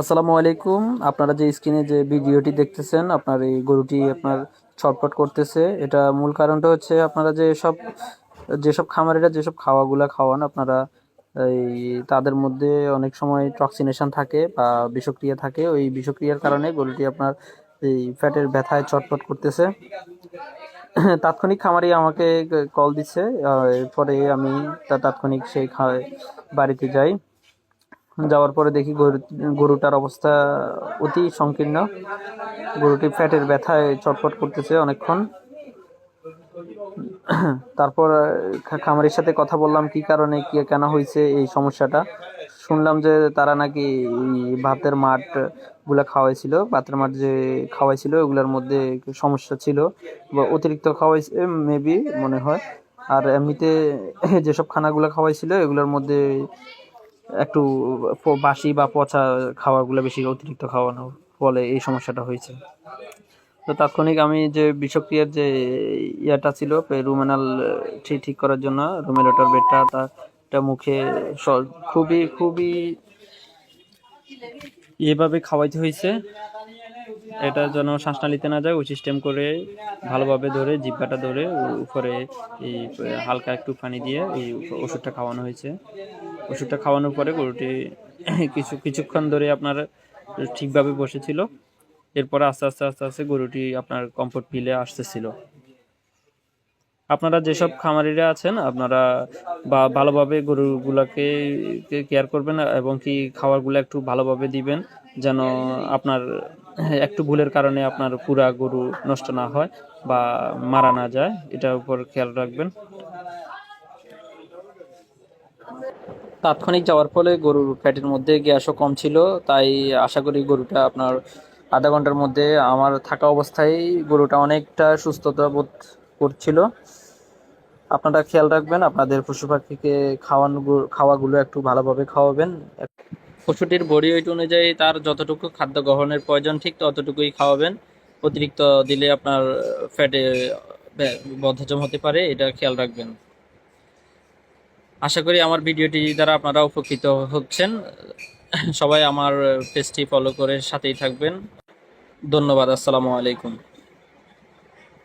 আসসালামু আলাইকুম। আপনারা যে স্ক্রিনে যে ভিডিওটি দেখতেছেন আপনার এই গরুটি আপনার ছটপট করতেছে। এটা মূল কারণটা হচ্ছে আপনারা যে সব যেসব খামারিরা যেসব খাওয়াগুলা খাওয়ান আপনারা এই তাদের মধ্যে অনেক সময় টক্সিনেশন থাকে বা বিষক্রিয়া থাকে। ওই বিষক্রিয়ার কারণে গরুটি আপনার এই ফ্যাটের ব্যথায় চটপট করতেছে। তাৎক্ষণিক খামারি আমাকে কল আহ, এরপরে আমি তাৎক্ষণিক সেই বাড়িতে যাই। যাওয়ার পরে দেখি গরু গরুটার অবস্থা অতি সংকীর্ণ। গরুটি ফ্যাটের ব্যথায় চটপট করতেছে অনেকক্ষণ। তারপর খামারের সাথে কথা বললাম, কি কারণে, কি, কেন হয়েছে এই সমস্যাটা। শুনলাম যে তারা নাকি ভাতের মাঠগুলা খাওয়াইছিল, ভাতের মাঠ যে খাওয়াইছিল, ওগুলোর মধ্যে সমস্যা ছিল, বা অতিরিক্ত খাওয়াইছে মেবি মনে হয়। আর এমনিতে যেসব খানাগুলো খাওয়াইছিল, এগুলোর মধ্যে একটু বাসি বা পচা খাবারগুলো বেশি অতিরিক্ত খাওয়ানোর ফলে এই সমস্যাটা হয়েছে। তো তাৎক্ষণিক আমি যে বিষক্রিয়ার যে ইয়াটা ছিল রুমেনাল ঠিক ঠিক করার জন্য রুমেলোটার বেডটা তাটা মুখে খুবই খুবই এভাবে খাওয়াইতে হয়েছে। এটা যেন শ্বাসনালীতে না যায়, ওই সিস্টেম করে ভালোভাবে ধরে, জিব্বাটা ধরে উপরে এই হালকা একটু পানি দিয়ে এই ওষুধটা খাওয়ানো হয়েছে। ওষুধটা খাওয়ানোর পরে গরুটি কিছু, কিছুক্ষণ ধরে আপনার ঠিকভাবে বসেছিল। এরপরে আস্তে আস্তে আস্তে আস্তে গরুটি আপনার কমফোর্ট ফিলে আসতেছিল। আপনারা যেসব খামারিরা আছেন, আপনারা বা ভালোভাবে গরুগুলাকে কেয়ার করবেন এবং কি খাবারগুলো একটু ভালোভাবে দিবেন, যেন আপনার একটু ভুলের কারণে আপনার পুরা গরু নষ্ট না হয় বা মারা না যায়, এটার উপর খেয়াল রাখবেন। তাৎক্ষণিক যাওয়ার ফলে গরুর ফ্যাটের মধ্যে গ্যাসও কম ছিল, তাই আশা করি গরুটা আপনার আধা ঘণ্টার মধ্যে আমার থাকা অবস্থায় গরুটা অনেকটা সুস্থতা বোধ করছিল। আপনারা খেয়াল রাখবেন, আপনাদের পশু পাখিকে খাওয়ানো খাওয়াগুলো একটু ভালোভাবে খাওয়াবেন। পশুটির বডি ওয়েট অনুযায়ী তার যতটুকু খাদ্য গ্রহণের প্রয়োজন ঠিক ততটুকুই খাওয়াবেন। অতিরিক্ত দিলে আপনার ফ্যাটে বদহজম হতে পারে, এটা খেয়াল রাখবেন। আশা করি আমার ভিডিওটি দ্বারা আপনারা উপকৃত হচ্ছেন। সবাই আমার পেজটি ফলো করে সাথেই থাকবেন। ধন্যবাদ, আসসালামু আলাইকুম।